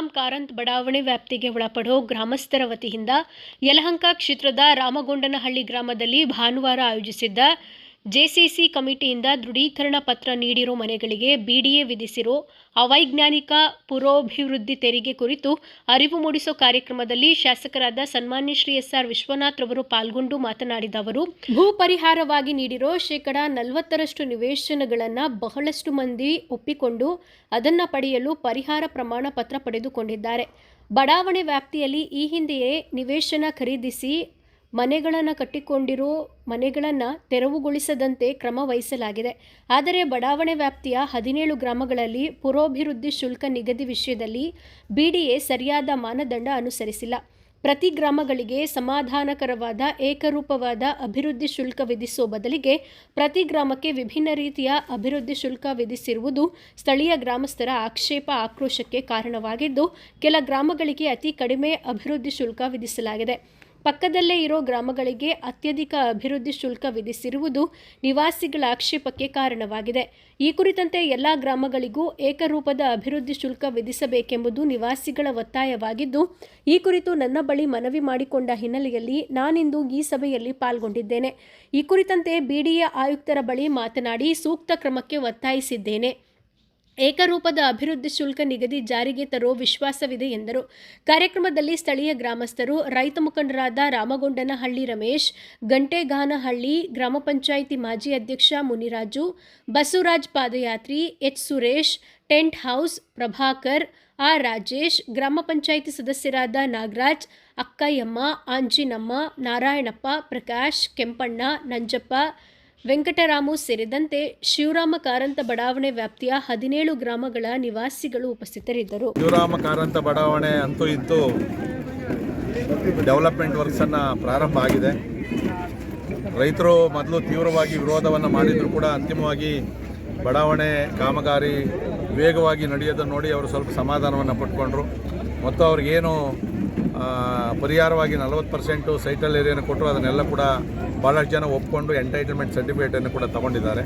ಶಿವರಾಮ್ ಕಾರಂತ್ ಬಡಾವಣೆ ವ್ಯಾಪ್ತಿಗೆ ಒಳಪಡೋ ಗ್ರಾಮಸ್ಥರ ವತಿಯಿಂದ ಯಲಹಂಕ ಕ್ಷೇತ್ರದ ರಾಮಗೊಂಡನಹಳ್ಳಿ ಗ್ರಾಮದಲ್ಲಿ ಭಾನುವಾರ ಆಯೋಜಿಸಿದ್ದ ಜೆಸಿಸಿ ಕಮಿಟಿಯಿಂದ ದೃಢೀಕರಣ ಪತ್ರ ನೀಡಿರೋ ಮನೆಗಳಿಗೆ ಬಿಡಿಎ ವಿಧಿಸಿರೋ ಅವೈಜ್ಞಾನಿಕ ಪುರೋಭಿವೃದ್ಧಿ ತೆರಿಗೆ ಕುರಿತು ಅರಿವು ಮೂಡಿಸೋ ಕಾರ್ಯಕ್ರಮದಲ್ಲಿ ಶಾಸಕರಾದ ಸನ್ಮಾನ್ಯ ಶ್ರೀ ಎಸ್ ಆರ್ ವಿಶ್ವನಾಥ್ ರವರು ಪಾಲ್ಗೊಂಡು ಮಾತನಾಡಿದ ಅವರು, ಭೂ ಪರಿಹಾರವಾಗಿ ನೀಡಿರೋ ಶೇಕಡ ನಲವತ್ತರಷ್ಟು ನಿವೇಶನಗಳನ್ನು ಬಹಳಷ್ಟು ಮಂದಿ ಒಪ್ಪಿಕೊಂಡು ಅದನ್ನು ಪಡೆಯಲು ಪರಿಹಾರ ಪ್ರಮಾಣ ಪತ್ರ ಪಡೆದುಕೊಂಡಿದ್ದಾರೆ. ಬಡಾವಣೆ ವ್ಯಾಪ್ತಿಯಲ್ಲಿ ಈ ಹಿಂದೆಯೇ ನಿವೇಶನ ಖರೀದಿಸಿ ಮನೆಗಳನ್ನು ಕಟ್ಟಿಕೊಂಡಿರೋ ಮನೆಗಳನ್ನು ತೆರವುಗೊಳಿಸದಂತೆ ಕ್ರಮ ವಹಿಸಲಾಗಿದೆ. ಆದರೆ ಬಡಾವಣೆ ವ್ಯಾಪ್ತಿಯ ಹದಿನೇಳು ಗ್ರಾಮಗಳಲ್ಲಿ ಪುರೋಭಿವೃದ್ಧಿ ಶುಲ್ಕ ನಿಗದಿ ವಿಷಯದಲ್ಲಿ ಬಿಡಿಎ ಸರಿಯಾದ ಮಾನದಂಡ ಅನುಸರಿಸಿಲ್ಲ. ಪ್ರತಿ ಗ್ರಾಮಗಳಿಗೆ ಸಮಾಧಾನಕರವಾದ ಏಕರೂಪವಾದ ಅಭಿವೃದ್ಧಿ ಶುಲ್ಕ ವಿಧಿಸುವ ಬದಲಿಗೆ ಪ್ರತಿ ಗ್ರಾಮಕ್ಕೆ ವಿಭಿನ್ನ ರೀತಿಯ ಅಭಿವೃದ್ಧಿ ಶುಲ್ಕ ವಿಧಿಸಿರುವುದು ಸ್ಥಳೀಯ ಗ್ರಾಮಸ್ಥರ ಆಕ್ಷೇಪ ಆಕ್ರೋಶಕ್ಕೆ ಕಾರಣವಾಗಿದ್ದು, ಕೆಲ ಗ್ರಾಮಗಳಿಗೆ ಅತಿ ಕಡಿಮೆ ಅಭಿವೃದ್ಧಿ ಶುಲ್ಕ ವಿಧಿಸಲಾಗಿದೆ. ಪಕ್ಕದಲ್ಲೇ ಇರೋ ಗ್ರಾಮಗಳಿಗೆ ಅತ್ಯಧಿಕ ಅಭಿವೃದ್ಧಿ ಶುಲ್ಕ ವಿಧಿಸಿರುವುದು ನಿವಾಸಿಗಳ ಆಕ್ಷೇಪಕ್ಕೆ ಕಾರಣವಾಗಿದೆ. ಈ ಕುರಿತಂತೆ ಎಲ್ಲ ಗ್ರಾಮಗಳಿಗೂ ಏಕರೂಪದ ಅಭಿವೃದ್ಧಿ ಶುಲ್ಕ ವಿಧಿಸಬೇಕೆಂಬುದು ನಿವಾಸಿಗಳ ಒತ್ತಾಯವಾಗಿದ್ದು, ಈ ಕುರಿತು ನನ್ನ ಬಳಿ ಮನವಿ ಮಾಡಿಕೊಂಡ ಹಿನ್ನೆಲೆಯಲ್ಲಿ ನಾನಿಂದು ಈ ಸಭೆಯಲ್ಲಿ ಪಾಲ್ಗೊಂಡಿದ್ದೇನೆ. ಈ ಕುರಿತಂತೆ ಬಿಡಿಎ ಆಯುಕ್ತರ ಬಳಿ ಮಾತನಾಡಿ ಸೂಕ್ತ ಕ್ರಮಕ್ಕೆ ಒತ್ತಾಯಿಸಿದ್ದೇನೆ. ಏಕರೂಪದ ಅಭಿವೃದ್ಧಿ ಶುಲ್ಕ ನಿಗದಿ ಜಾರಿಗೆ ತರೋ ವಿಶ್ವಾಸವಿದೆ ಎಂದರು. ಕಾರ್ಯಕ್ರಮದಲ್ಲಿ ಸ್ಥಳೀಯ ಗ್ರಾಮಸ್ಥರು, ರೈತ ಮುಖಂಡರಾದ ರಾಮಗೊಂಡನಹಳ್ಳಿ ರಮೇಶ್, ಗಂಟೆಗಾನಹಳ್ಳಿ ಗ್ರಾಮ ಪಂಚಾಯಿತಿ ಮಾಜಿ ಅಧ್ಯಕ್ಷ Muniraju, Basavaraj ಪಾದಯಾತ್ರಿ, H Suresh, tent house Prabhakar R Rajesh, ಗ್ರಾಮ ಪಂಚಾಯಿತಿ ಸದಸ್ಯರಾದ ನಾಗರಾಜ್, ಅಕ್ಕಯ್ಯಮ್ಮ, ಆಂಜಿನಮ್ಮ, ನಾರಾಯಣಪ್ಪ, ಪ್ರಕಾಶ್, ಕೆಂಪಣ್ಣ, ನಂಜಪ್ಪ ವೆಂಕಟರಾಮು ಸೇರಿದಂತೆ ಶಿವರಾಮ ಕಾರಂತ ಬಡಾವಣೆ ವ್ಯಾಪ್ತಿಯ ಹದಿನೇಳು ಗ್ರಾಮಗಳ ನಿವಾಸಿಗಳು ಉಪಸ್ಥಿತರಿದ್ದರು. ಶಿವರಾಮ ಕಾರಂತ ಬಡಾವಣೆ ಅಂತೂ ಇತ್ತು ಡೆವಲಪ್ಮೆಂಟ್ ವರ್ಕ್ಸನ್ನು ಪ್ರಾರಂಭ ಆಗಿದೆ. ರೈತರು ಮೊದಲು ತೀವ್ರವಾಗಿ ವಿರೋಧವನ್ನು ಮಾಡಿದರೂ ಕೂಡ ಅಂತಿಮವಾಗಿ ಬಡಾವಣೆ ಕಾಮಗಾರಿ ವೇಗವಾಗಿ ನಡೆಯೋದನ್ನು ನೋಡಿ ಅವರು ಸ್ವಲ್ಪ ಸಮಾಧಾನವನ್ನು ಪಟ್ಕೊಂಡ್ರು. ಮತ್ತು ಅವ್ರಿಗೇನು ಪರಿಹಾರವಾಗಿ ನಲವತ್ತು ಪರ್ಸೆಂಟು ಸೈಟಲ್ ಏರಿಯಾನ ಕೊಟ್ಟರು, ಅದನ್ನೆಲ್ಲ ಕೂಡ ಭಾಳಷ್ಟು ಜನ ಒಪ್ಕೊಂಡು ಎಂಟೈಟಲ್ಮೆಂಟ್ ಸರ್ಟಿಫಿಕೇಟನ್ನು ಕೂಡ ತಗೊಂಡಿದ್ದಾರೆ.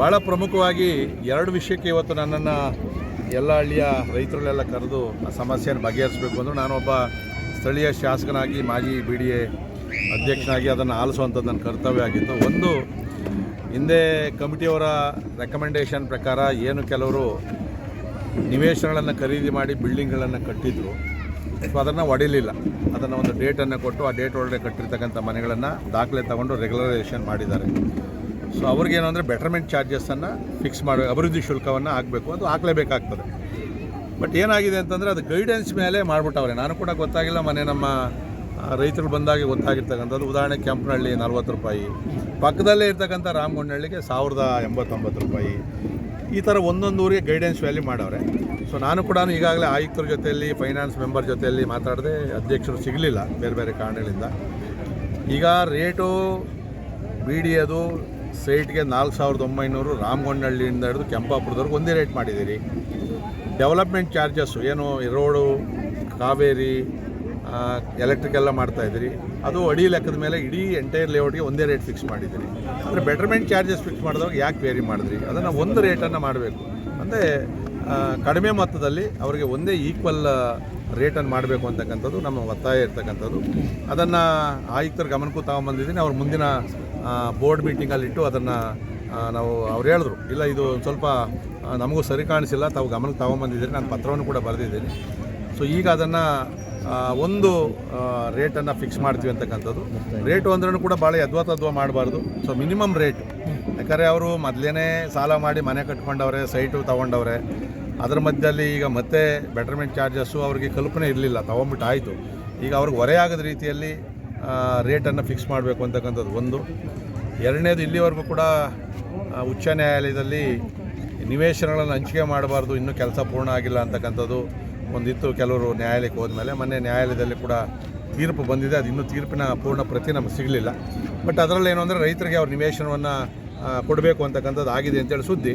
ಭಾಳ ಪ್ರಮುಖವಾಗಿ ಎರಡು ವಿಷಯಕ್ಕೆ ಇವತ್ತು ನನ್ನನ್ನು ಎಲ್ಲ ಹಳ್ಳಿಯ ರೈತರಲ್ಲೆಲ್ಲ ಕರೆದು ಆ ಸಮಸ್ಯೆಯನ್ನು ಬಗೆಹರಿಸಬೇಕು ಅಂದರು ನಾನೊಬ್ಬ ಸ್ಥಳೀಯ ಶಾಸಕನಾಗಿ, ಮಾಜಿ ಬಿ ಡಿ ಎ ಅಧ್ಯಕ್ಷನಾಗಿ ಅದನ್ನು ಆಲಿಸುವಂಥದ್ದು ನನ್ನ ಕರ್ತವ್ಯ ಆಗಿತ್ತು. ಒಂದು, ಹಿಂದೆ ಕಮಿಟಿಯವರ ರೆಕಮೆಂಡೇಷನ್ ಪ್ರಕಾರ ಏನು ಕೆಲವರು ನಿವೇಶನಗಳನ್ನು ಖರೀದಿ ಮಾಡಿ ಬಿಲ್ಡಿಂಗ್ಗಳನ್ನು ಕಟ್ಟಿದ್ರು. ಸೊ ಅದನ್ನು ಒಡಿಲಿಲ್ಲ. ಅದನ್ನು ಒಂದು ಡೇಟನ್ನು ಕೊಟ್ಟು ಆ ಡೇಟ್ ಒಳಗಡೆ ಕಟ್ಟಿರ್ತಕ್ಕಂಥ ಮನೆಗಳನ್ನು ದಾಖಲೆ ತಗೊಂಡು ರೆಗ್ಯುಲರೈಸೇಷನ್ ಮಾಡಿದ್ದಾರೆ. ಸೊ ಅವ್ರಿಗೇನು ಅಂದರೆ ಬೆಟರ್ಮೆಂಟ್ ಚಾರ್ಜಸ್ಸನ್ನು ಫಿಕ್ಸ್ ಮಾಡಿ ಅಭಿವೃದ್ಧಿ ಶುಲ್ಕವನ್ನು ಹಾಕಬೇಕು. ಅದು ಹಾಕಲೇಬೇಕಾಗ್ತದೆ. ಬಟ್ ಏನಾಗಿದೆ ಅಂತಂದರೆ ಅದು ಗೈಡೆನ್ಸ್ ಮೇಲೆ ಮಾಡಿಬಿಟ್ಟವ್ರೆ. ನಾನು ಕೂಡ ಗೊತ್ತಾಗಿಲ್ಲ ಮನೆ ನಮ್ಮ ರೈತರು ಬಂದಾಗ ಗೊತ್ತಾಗಿರ್ತಕ್ಕಂಥದ್ದು. ಉದಾಹರಣೆ ಕೆಂಪನಹಳ್ಳಿ ನಲ್ವತ್ತು ರೂಪಾಯಿ. ಪಕ್ಕದಲ್ಲೇ ಇರ್ತಕ್ಕಂಥ ರಾಮಗೊಂಡಹಳ್ಳಿಗೆ ಸಾವಿರದ ಎಂಬತ್ತೊಂಬತ್ತು ರೂಪಾಯಿ. ಈ ಥರ ಒಂದೊಂದು ಊರಿಗೆ ಗೈಡೆನ್ಸ್ ವ್ಯಾಲ್ಯೂ ಮಾಡವ್ರೆ ಸೊ ನಾನು ಕೂಡ ಈಗಾಗಲೇ ಆಯುಕ್ತರ ಜೊತೆಯಲ್ಲಿ ಫೈನಾನ್ಸ್ ಮೆಂಬರ್ ಜೊತೆಯಲ್ಲಿ ಮಾತಾಡದೆ ಅಧ್ಯಕ್ಷರು ಸಿಗಲಿಲ್ಲ ಬೇರೆ ಬೇರೆ ಕಾರಣಗಳಿಂದ. ಈಗ ರೇಟು ಬಿ ಡಿ ಅದು ಸೈಟ್ಗೆ ನಾಲ್ಕು ಸಾವಿರದ ಒಂಬೈನೂರು ರಾಮಗೊಂಡಹಳ್ಳಿಯಿಂದ ಹಿಡಿದು ಕೆಂಪಾಪುರದವ್ರಿಗೆ ಒಂದೇ ರೇಟ್ ಮಾಡಿದ್ದೀರಿ. ಡೆವಲಪ್ಮೆಂಟ್ ಚಾರ್ಜಸ್ಸು ಏನು ರೋಡು ಕಾವೇರಿ ಎಲೆಕ್ಟ್ರಿಕ್ ಎಲ್ಲ ಮಾಡ್ತಾ ಇದ್ದೀರಿ. ಅದು ಅಡಿ ಲೆಕ್ಕದ ಮೇಲೆ ಇಡೀ ಎಂಟೈರ್ ಲೇಔಟ್ಗೆ ಒಂದೇ ರೇಟ್ ಫಿಕ್ಸ್ ಮಾಡಿದ್ದೀರಿ. ಅಂದರೆ ಬೆಟರ್ಮೆಂಟ್ ಚಾರ್ಜಸ್ ಫಿಕ್ಸ್ ಮಾಡಿದವಾಗ ಯಾಕೆ ವೇರಿ ಮಾಡಿದ್ರಿ? ಅದನ್ನು ಒಂದು ರೇಟನ್ನು ಮಾಡಬೇಕು. ಅಂದರೆ ಕಡಿಮೆ ಮೊತ್ತದಲ್ಲಿ ಅವರಿಗೆ ಒಂದೇ ಈಕ್ವಲ್ ರೇಟನ್ನು ಮಾಡಬೇಕು ಅಂತಕ್ಕಂಥದ್ದು ನಮ್ಮ ಒತ್ತಾಯ ಇರ್ತಕ್ಕಂಥದ್ದು. ಅದನ್ನು ಆಯುಕ್ತರ ಗಮನಕ್ಕೂ ತಗೊಂಬಂದಿದ್ದೀನಿ. ಅವ್ರು ಮುಂದಿನ ಬೋರ್ಡ್ ಮೀಟಿಂಗಲ್ಲಿಟ್ಟು ಅದನ್ನು ನಾವು ಅವ್ರು ಹೇಳಿದ್ರು. ಇಲ್ಲ, ಇದು ಸ್ವಲ್ಪ ನಮಗೂ ಸರಿ ಕಾಣಿಸಿಲ್ಲ. ತಾವು ಗಮನಕ್ಕೆ ತಗೊಂಬಂದಿದ್ದೀರಿ. ನಾನು ಪತ್ರವನ್ನು ಕೂಡ ಬರೆದಿದ್ದೀನಿ. ಸೊ ಈಗ ಅದನ್ನು ಒಂದು ರೇಟನ್ನು ಫಿಕ್ಸ್ ಮಾಡ್ತೀವಿ ಅಂತಕ್ಕಂಥದ್ದು. ರೇಟು ಅಂದ್ರೂ ಕೂಡ ಭಾಳ ಯದ್ವಾತದ್ವ ಮಾಡಬಾರ್ದು. ಸೊ ಮಿನಿಮಮ್ ರೇಟ್ ಯಾಕಂದರೆ ಅವರು ಮೊದಲೇ ಸಾಲ ಮಾಡಿ ಮನೆ ಕಟ್ಕೊಂಡವ್ರೆ ಸೈಟು ತೊಗೊಂಡವ್ರೆ. ಅದರ ಮಧ್ಯದಲ್ಲಿ ಈಗ ಮತ್ತೆ ಬೆಟರ್ಮೆಂಟ್ ಚಾರ್ಜಸ್ಸು ಅವ್ರಿಗೆ ಕಲ್ಪನೆ ಇರಲಿಲ್ಲ. ತೊಗೊಂಬಿಟ್ಟು ಆಯಿತು. ಈಗ ಅವ್ರಿಗೆ ಹೊರೆಯಾಗದ ರೀತಿಯಲ್ಲಿ ರೇಟನ್ನು ಫಿಕ್ಸ್ ಮಾಡಬೇಕು ಅಂತಕ್ಕಂಥದ್ದು ಒಂದು. ಎರಡನೇದು ಇಲ್ಲಿವರೆಗೂ ಕೂಡ ಉಚ್ಚ ನ್ಯಾಯಾಲಯದಲ್ಲಿ ನಿವೇಶನಗಳನ್ನು ಹಂಚಿಕೆ ಮಾಡಬಾರ್ದು. ಇನ್ನೂ ಕೆಲಸ ಪೂರ್ಣ ಆಗಿಲ್ಲ ಅಂತಕ್ಕಂಥದ್ದು. ಒಂದಿತ್ತು ಕೆಲವರು ನ್ಯಾಯಾಲಯಕ್ಕೆ ಹೋದ್ಮೇಲೆ ಮೊನ್ನೆ ನ್ಯಾಯಾಲಯದಲ್ಲಿ ಕೂಡ ತೀರ್ಪು ಬಂದಿದೆ. ಅದು ಇನ್ನೂ ತೀರ್ಪಿನ ಪೂರ್ಣ ಪ್ರತಿ ನಮಗೆ ಸಿಗಲಿಲ್ಲ. ಬಟ್ ಅದರಲ್ಲಿ ಏನು ಅಂದರೆ ರೈತರಿಗೆ ಅವ್ರ ನಿವೇಶನವನ್ನು ಕೊಡಬೇಕು ಅಂತಕ್ಕಂಥದ್ದು ಆಗಿದೆ ಅಂತೇಳಿ ಸುದ್ದಿ.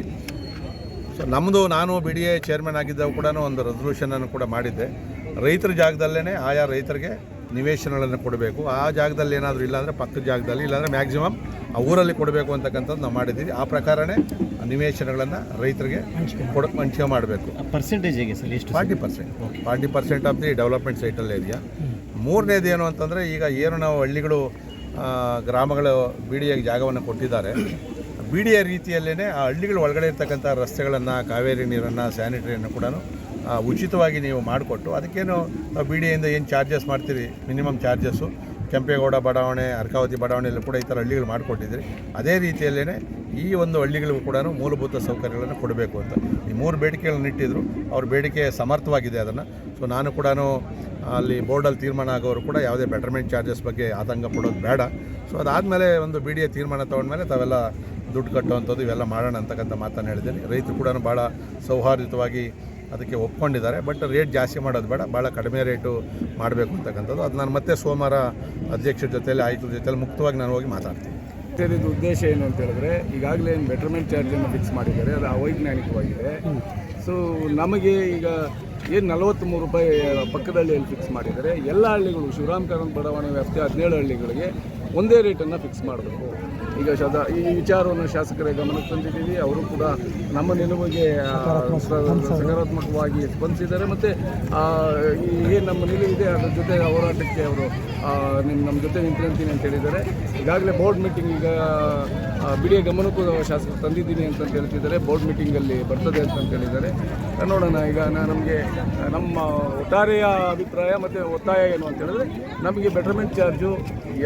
ಸೊ ನಮ್ಮದು ನಾನು ಬಿ ಡಿ ಎ ಚೇರ್ಮನ್ ಆಗಿದ್ದಾಗ ಕೂಡ ಒಂದು ರೆಸಲ್ಯೂಷನನ್ನು ಕೂಡ ಮಾಡಿದ್ದೆ. ರೈತರ ಜಾಗದಲ್ಲೇ ಆಯಾ ರೈತರಿಗೆ ನಿವೇಶನಗಳನ್ನು ಕೊಡಬೇಕು. ಆ ಜಾಗದಲ್ಲಿ ಏನಾದರೂ ಇಲ್ಲಾಂದರೆ ಪಕ್ಕದ ಜಾಗದಲ್ಲಿ ಇಲ್ಲಾಂದರೆ ಮ್ಯಾಕ್ಸಿಮಮ್ ಆ ಊರಲ್ಲಿ ಕೊಡಬೇಕು ಅಂತಕ್ಕಂಥದ್ದು ನಾವು ಮಾಡಿದ್ದೀವಿ. ಆ ಪ್ರಕಾರನೇ ಆ ನಿವೇಶನಗಳನ್ನು ರೈತರಿಗೆ ಕೊಡ ಹಂಚಿಕೆ ಮಾಡಬೇಕು. ಪರ್ಸೆಂಟೇಜ್ ಹೇಗೆ ಸರ್? ಎಷ್ಟು forty percent. Forty percent of the development ಸೈಟಲ್ಲೇ ಇದೆಯಾ? ಮೂರನೇದು ಏನು ಅಂತಂದರೆ ಈಗ ಏನು ನಾವು ಹಳ್ಳಿಗಳು ಗ್ರಾಮಗಳು ಬಿ ಡಿ ಎಗೆ ಜಾಗವನ್ನು ಕೊಟ್ಟಿದ್ದಾರೆ. ಬಿ ಡಿ ಎ ರೀತಿಯಲ್ಲೇ ಆ ಹಳ್ಳಿಗಳ ಒಳಗಡೆ ಇರ್ತಕ್ಕಂಥ ರಸ್ತೆಗಳನ್ನು ಕಾವೇರಿ ನೀರನ್ನು ಸ್ಯಾನಿಟರಿಯನ್ನು ಕೂಡ ಉಚಿತವಾಗಿ ನೀವು ಮಾಡಿಕೊಟ್ಟು ಅದಕ್ಕೇನು ಬಿ ಡಿ ಎಯಿಂದ ಏನು ಚಾರ್ಜಸ್ ಮಾಡ್ತೀರಿ? Minimum charges. ಕೆಂಪೇಗೌಡ ಬಡಾವಣೆ, ಅರ್ಕಾವತಿ ಬಡಾವಣೆಯಲ್ಲೂ ಕೂಡ ಈ ಥರ ಹಳ್ಳಿಗಳು ಮಾಡಿಕೊಟ್ಟಿದ್ರಿ ಅದೇ ರೀತಿಯಲ್ಲೇ ಈ ಒಂದು ಹಳ್ಳಿಗಳಿಗೂ ಕೂಡ ಮೂಲಭೂತ ಸೌಕರ್ಯಗಳನ್ನು ಕೊಡಬೇಕು ಅಂತ. ಈ ಮೂರು ಬೇಡಿಕೆಗಳನ್ನ ಇಟ್ಟಿದ್ರು. ಅವ್ರ ಬೇಡಿಕೆ ಸಮರ್ಥವಾಗಿದೆ ಅದನ್ನು. ಸೊ ನಾನು ಕೂಡ ಅಲ್ಲಿ ಬೋರ್ಡಲ್ಲಿ ತೀರ್ಮಾನ ಆಗೋರು ಕೂಡ ಯಾವುದೇ ಬೆಟರ್ಮೆಂಟ್ ಚಾರ್ಜಸ್ ಬಗ್ಗೆ ಆತಂಕ ಪಡೋದು ಬೇಡ. ಸೊ ಅದಾದಮೇಲೆ ಒಂದು ಬಿ ಡಿ ಎ ತೀರ್ಮಾನ ತೊಗೊಂಡ್ಮೇಲೆ ತಾವೆಲ್ಲ ದುಡ್ಡು ಕಟ್ಟುವಂಥದ್ದು ಇವೆಲ್ಲ ಮಾಡೋಣ ಅಂತಕ್ಕಂಥ ಮಾತನ್ನು ಹೇಳಿದ್ದೀನಿ. ರೈತರು ಕೂಡ ಭಾಳ ಸೌಹಾರ್ದಯುತವಾಗಿ ಅದಕ್ಕೆ ಒಪ್ಕೊಂಡಿದ್ದಾರೆ. ಬಟ್ ರೇಟ್ ಜಾಸ್ತಿ ಮಾಡೋದು ಬೇಡ. ಭಾಳ ಕಡಿಮೆ ರೇಟು ಮಾಡಬೇಕು ಅಂತಕ್ಕಂಥದ್ದು. ಅದು ನಾನು ಮತ್ತೆ ಸೋಮವಾರ ಅಧ್ಯಕ್ಷರ ಜೊತೆಯಲ್ಲಿ, ಆಯುಕ್ತರ ಜೊತೆಯಲ್ಲಿ ಮುಕ್ತವಾಗಿ ನಾನು ಹೋಗಿ ಮಾತಾಡ್ತೀನಿ. ಇದು ಉದ್ದೇಶ ಏನು ಅಂತ ಹೇಳಿದ್ರೆ, ಈಗಾಗಲೇ ಏನು ಬೆಟರ್ಮೆಂಟ್ ಚಾರ್ಜನ್ನು ಫಿಕ್ಸ್ ಮಾಡಿದ್ದಾರೆ. ಅದು ಅವೈಜ್ಞಾನಿಕವಾಗಿದೆ. ಸೊ ನಮಗೆ ಈಗ ಏನು ನಲವತ್ತ್ಮೂರು ರೂಪಾಯಿ ಪಕ್ಕದಹಳ್ಳಿಯಲ್ಲಿ ಫಿಕ್ಸ್ ಮಾಡಿದ್ದಾರೆ? ಎಲ್ಲ ಹಳ್ಳಿಗಳು, ಶಿವರಾಮ್ ಕಾರಂತ ಬಡಾವಣೆ ವ್ಯಾಪ್ತಿ ಹದಿನೇಳು ಹಳ್ಳಿಗಳಿಗೆ ಒಂದೇ ರೇಟನ್ನು ಫಿಕ್ಸ್ ಮಾಡಬೇಕು. ಈಗ ಶಬ್ದ ಈ ವಿಚಾರವನ್ನು ಶಾಸಕರ ಗಮನಕ್ಕೆ ತಂದಿದ್ದೀವಿ. ಅವರು ಕೂಡ ನಮ್ಮ ನಿಲುವಿಗೆ ಸಕಾರಾತ್ಮಕವಾಗಿ ಸ್ಪಂದಿಸಿದ್ದಾರೆ. ಮತ್ತು ಏನು ನಮ್ಮ ನಿಲುವಿದೆ ಅದ್ರ ಜೊತೆ ಹೋರಾಟಕ್ಕೆ ಅವರು ನಿಮ್ಮ ನಮ್ಮ ಜೊತೆ ನಿಂತ್ಕೊಂತೀನಿ ಅಂತ ಹೇಳಿದ್ದಾರೆ. ಈಗಾಗಲೇ ಬೋರ್ಡ್ ಮೀಟಿಂಗ್ ಈಗ ಬಿಡಿಯ ಗಮನಕ್ಕೂ ಶಾಸಕರು ತಂದಿದ್ದೀನಿ ಅಂತ ಹೇಳ್ತಿದ್ದಾರೆ. ಬೋರ್ಡ್ ಮೀಟಿಂಗಲ್ಲಿ ಬರ್ತದೆ ಅಂತ ಹೇಳಿದ್ದಾರೆ. ನೋಡೋಣ. ಈಗ ನಮಗೆ ನಮ್ಮ ಒಟ್ಟಾರೆಯ ಅಭಿಪ್ರಾಯ ಮತ್ತು ಒತ್ತಾಯ ಏನು ಅಂತ ಹೇಳಿದ್ರೆ ನಮಗೆ ಬೆಟರ್ಮೆಂಟ್ ಚಾರ್ಜು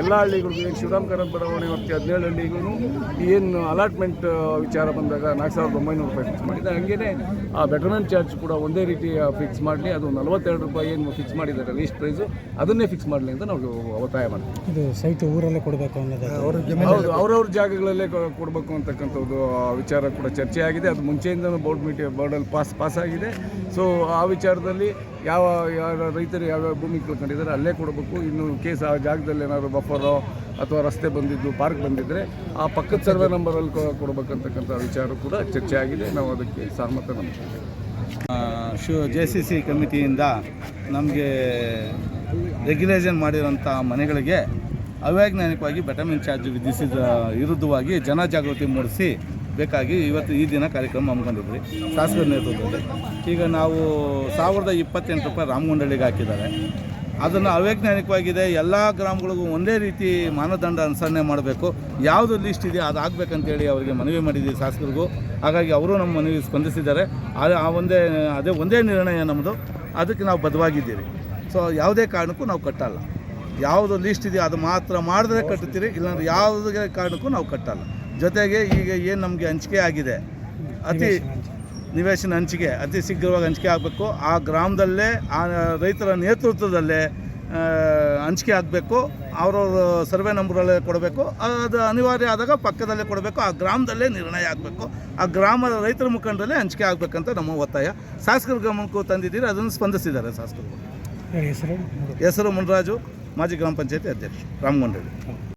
ಎಲ್ಲ ಹಳ್ಳಿಗಳಿಗೂ ಈಗ ಶಿವರಾಮ್ ಕಾರಂತ್ ಬಡಾವಣೆ ಮತ್ತು ಹದಿನೇಳು ಹಳ್ಳಿಗೂ ಏನು ಅಲಾಟ್ಮೆಂಟ್ ವಿಚಾರ ಬಂದಾಗ ನಾಲ್ಕು ಸಾವಿರದ ಒಂಬೈನೂರು ರೂಪಾಯಿ ಫಿಕ್ಸ್ ಮಾಡಿದೆ. ಹಾಗೇನೇ ಆ ಬೆಟರ್ಮೆಂಟ್ ಚಾರ್ಜ್ ಕೂಡ ಒಂದೇ ರೀತಿ ಫಿಕ್ಸ್ ಮಾಡಲಿ. ಅದು ನಲವತ್ತೆರಡು ರೂಪಾಯಿ ಏನು ಫಿಕ್ಸ್ ಮಾಡಿದ್ದಾರೆ ಲೀಸ್ಟ್ ಪ್ರೈಸು ಅದನ್ನೇ ಫಿಕ್ಸ್ ಮಾಡಲಿ ಅಂತ ನಾವು ಒತ್ತಾಯ ಮಾಡ್ತೀವಿ. ಇದು ಸೈಟ್ ಊರಲ್ಲೇ ಕೊಡಬೇಕು ಅನ್ನೋದು ಹೌದು ಅವ್ರವ್ರ ಜಾಗಗಳಲ್ಲೇ ಕೊಡಬೇಕು ಅಂತಕ್ಕಂಥದ್ದು ಆ ವಿಚಾರ ಕೂಡ ಚರ್ಚೆ ಆಗಿದೆ ಅದು ಮುಂಚೆಯಿಂದ ಬೋರ್ಡ್ ಮೀಟಿಂಗ್ ಬೋರ್ಡಲ್ಲಿ ಪಾಸ್ ಪಾಸ್ ಆಗಿದೆ. ಸೊ ಆ ವಿಚಾರದಲ್ಲಿ ಯಾವ ಯಾವ ರೈತರು ಯಾವ್ಯಾವ ಭೂಮಿ ಕಳ್ಕೊಂಡಿದ್ದಾರೆ ಅಲ್ಲೇ ಕೊಡಬೇಕು. ಇನ್ನು ಕೇಸ್ ಆ ಜಾಗದಲ್ಲಿ ಏನಾದರೂ ಬಫರೋ ಅಥವಾ ರಸ್ತೆ ಬಂದಿದ್ದು ಪಾರ್ಕ್ ಬಂದಿದ್ದರೆ ಆ ಪಕ್ಕದ ಸರ್ವೆ ನಂಬರಲ್ಲಿ ಕೊಡಬೇಕಂತಕ್ಕಂಥ ವಿಚಾರ ಕೂಡ ಚರ್ಚೆ ಆಗಿದೆ. ನಾವು ಅದಕ್ಕೆ ಸಹಮತ ನಮ್ಗೆ. ಶು ಜೆ ಸಿ ಸಿ ಕಮಿಟಿಯಿಂದ ನಮಗೆ ರೆಗ್ಯುಲೇಷನ್ ಮಾಡಿರೋಂಥ ಮನೆಗಳಿಗೆ ಅವೈಜ್ಞಾನಿಕವಾಗಿ ಬೆಟಮಿನ್ ಚಾರ್ಜ್ ವಿಧಿಸಿದ ವಿರುದ್ಧವಾಗಿ ಜನಜಾಗೃತಿ ಮೂಡಿಸಿ ಬೇಕಾಗಿ ಇವತ್ತು ಈ ದಿನ ಕಾರ್ಯಕ್ರಮ ಹಮ್ಮಿಕೊಂಡಿದ್ವಿ ಶಾಸಕರ ನೇತೃತ್ವದಲ್ಲಿ. ಈಗ ನಾವು ಸಾವಿರದ ಇಪ್ಪತ್ತೆಂಟು ರೂಪಾಯಿ ರಾಮಗುಂಡಳಿಗೆ ಹಾಕಿದ್ದಾರೆ. ಅದನ್ನು ಅವೈಜ್ಞಾನಿಕವಾಗಿದೆ. ಎಲ್ಲ ಗ್ರಾಮಗಳಿಗೂ ಒಂದೇ ರೀತಿ ಮಾನದಂಡ ಅನುಸರಣೆ ಮಾಡಬೇಕು. ಯಾವುದು ಲಿಸ್ಟ್ ಇದೆಯೋ ಅದು ಆಗಬೇಕಂತೇಳಿ ಅವರಿಗೆ ಮನವಿ ಮಾಡಿದ್ದೀವಿ ಶಾಸಕರಿಗೂ. ಹಾಗಾಗಿ ಅವರು ನಮ್ಮ ಮನವಿ ಸ್ಪಂದಿಸಿದ್ದಾರೆ. ಆ ಒಂದೇ, ಅದೇ ಒಂದೇ ನಿರ್ಣಯ ನಮ್ಮದು ಅದಕ್ಕೆ ನಾವು ಬದ್ಧವಾಗಿದ್ದೀರಿ. ಸೊ ಯಾವುದೇ ಕಾರಣಕ್ಕೂ ನಾವು ಕಟ್ಟಲ್ಲ. ಯಾವುದು ಲಿಸ್ಟ್ ಇದೆಯೋ ಅದು ಮಾತ್ರ ಮಾಡಿದ್ರೆ ಕಟ್ಟುತ್ತೀರಿ. ಇಲ್ಲಾಂದ್ರೆ ಯಾವುದೇ ಕಾರಣಕ್ಕೂ ನಾವು ಕಟ್ಟಲ್ಲ. ಜೊತೆಗೆ ಈಗ ಏನು ನಮಗೆ ಹಂಚಿಕೆ ಆಗಿದೆ? ಅತಿ ನಿವೇಶನ ಹಂಚಿಕೆ. ಅತಿ ಶೀಘ್ರವಾಗಿ ಹಂಚಿಕೆ ಆಗಬೇಕು. ಆ ಗ್ರಾಮದಲ್ಲೇ ಆ ರೈತರ ನೇತೃತ್ವದಲ್ಲೇ ಹಂಚಿಕೆ ಆಗಬೇಕು. ಅವರವ್ರ ಸರ್ವೆ ನಂಬರಲ್ಲೇ ಕೊಡಬೇಕು. ಅದು ಅನಿವಾರ್ಯ ಆದಾಗ ಪಕ್ಕದಲ್ಲೇ ಕೊಡಬೇಕು. ಆ ಗ್ರಾಮದಲ್ಲೇ ನಿರ್ಣಯ ಆಗಬೇಕು. ಆ ಗ್ರಾಮದ ರೈತರ ಮುಖಂಡರಲ್ಲೇ ಹಂಚಿಕೆ ಆಗಬೇಕಂತ ನಮ್ಮ ಒತ್ತಾಯ. ಶಾಸಕರ ಗಮನಕ್ಕೂ ತಂದಿದ್ದೀರಿ. ಅದನ್ನು ಸ್ಪಂದಿಸಿದ್ದಾರೆ ಶಾಸಕರು. ಹೆಸರು? ಹೆಸರು ಮುನ್ರಾಜು ಮಾಜಿ ಗ್ರಾಮ ಪಂಚಾಯತಿ ಅಧ್ಯಕ್ಷ ರಾಮಗೊಂಡಳ್ಳಿ